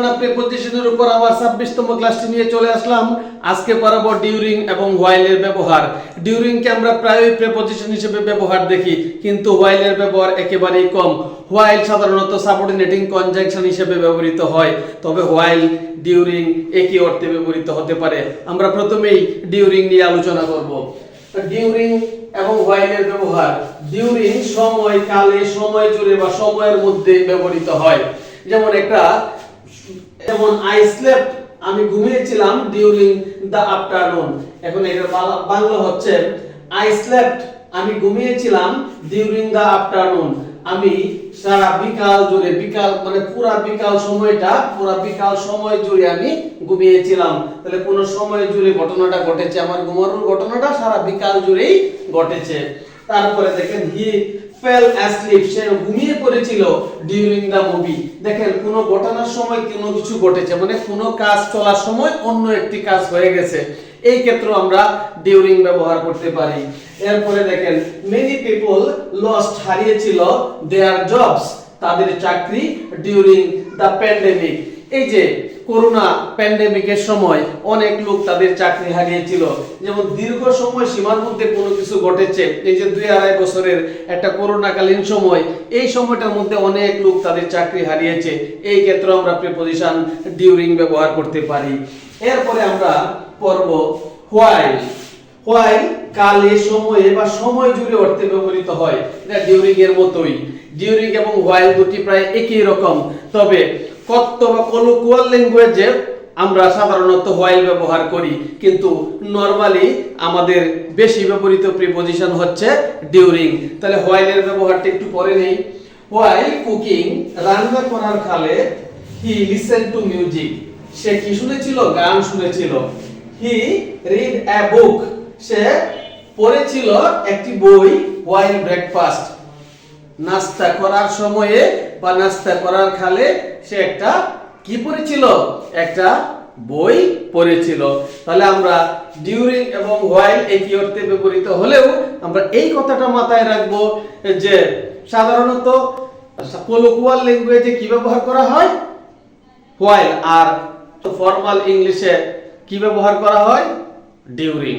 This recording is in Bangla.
ব্যবহৃত হয়, তবে হোয়াইল, ডিউরিং একই অর্থে ব্যবহৃত হতে পারে। আমরা প্রথমেই ডিউরিং নিয়ে আলোচনা করব। ডিউরিং এবং হোয়াইলের ব্যবহার। ডিউরিং সময়, কালে সময় জুড়ে বা সময়ের মধ্যে ব্যবহৃত হয়। যেমন একটা যেমন আই স্লেপ্ট আমি ঘুমিয়েছিলাম ডিউরিং দ্য আফটারনুন এখন বাংলা- বাংলা হচ্ছে আই স্লেপ্ট আমি ঘুমিয়েছিলাম ডিউরিং দ্য আফটারনুন আমি সারা বিকাল জুড়ে, বিকাল মানে পুরা বিকাল সময়টা, পুরা বিকাল সময় জুড়ে আমি ঘুমিয়েছিলাম। তাহলে কোন সময় জুড়ে ঘটনাটা ঘটেছে? আমার ঘুমানোর ঘটনাটা সারা বিকাল জুড়েই ঘটেছে। তারপরে দেখেন হি ফেল অ্যাসলিপ সে ঘুমিয়ে পড়েছিল ডিউরিং দা মুভি দেখেন, কোনো ঘটনার সময় কোনো কিছু ঘটেছে মানে কোনো কাজ চলার সময় অন্য একটি কাজ হয়ে গেছে। এই ক্ষেত্রে আমরা ডিউরিং ব্যবহার করতে পারি। এরপরে দেখেন মেনি পিপল লস্ট হারিয়েছিল দেয়ার জবস তাদের চাকরি ডিউরিং দা প্যান্ডেমিক এই যে করোনা প্যান্ডেমিকের সময় অনেক লোক তাদের চাকরি হারিয়েছিল। যেমন দীর্ঘ সময় সীমার মধ্যে কোনো কিছু ঘটেছে, এই যে দুই আড়াই বছরের একটা করোনাকালীন সময়, এই সময়টার মধ্যে অনেক লোক তাদের চাকরি হারিয়েছে। এই ক্ষেত্রে আমরা প্রিপোজিশন ডিউরিং ব্যবহার করতে পারি। এরপরে আমরা পড়ব হোয়াইল হোয়াইল কালে সময়ে বা সময় জুড়ে অর্থে ব্যবহৃত হয়। এটা ডিউরিং এর মতোই। ডিউরিং এবং হোয়াইল দুটি প্রায় একই রকম। তবে কথ্য বা কলোকুয়াল ল্যাঙ্গুয়েজে আমরা সাধারণত হোয়াইল ব্যবহার করি। কিন্তু নরমালি আমাদের বেশি ব্যবহৃত প্রিপজিশন হচ্ছে ডিউরিং তাহলে হোয়াইলের ব্যবহারটা একটু পরে নেই। হোয়াইল কুকিং রান্না করার কালে হি লিসেন টু মিউজিক সে কি শুনেছিল? গান শুনেছিল। হি রিড এ বুক সে পড়েছিল একটি বই হোয়াইল ব্রেকফাস্ট নাস্তা করার সময়ে বা নাস্তা করার খালে সে একটা কি পড়েছিল? একটা বই পড়েছিল। তাহলে আমরা ডিউরিং এবং হোয়াইল একই অর্থে ব্যবহৃত হলেও আমরা এই কথাটা মাথায় রাখব যে সাধারণত কলোকুয়াল ল্যাঙ্গুয়েজে কি ব্যবহার করা হয়? হোয়াইল আর ফর্মাল ইংলিশে কি ব্যবহার করা হয়? ডিউরিং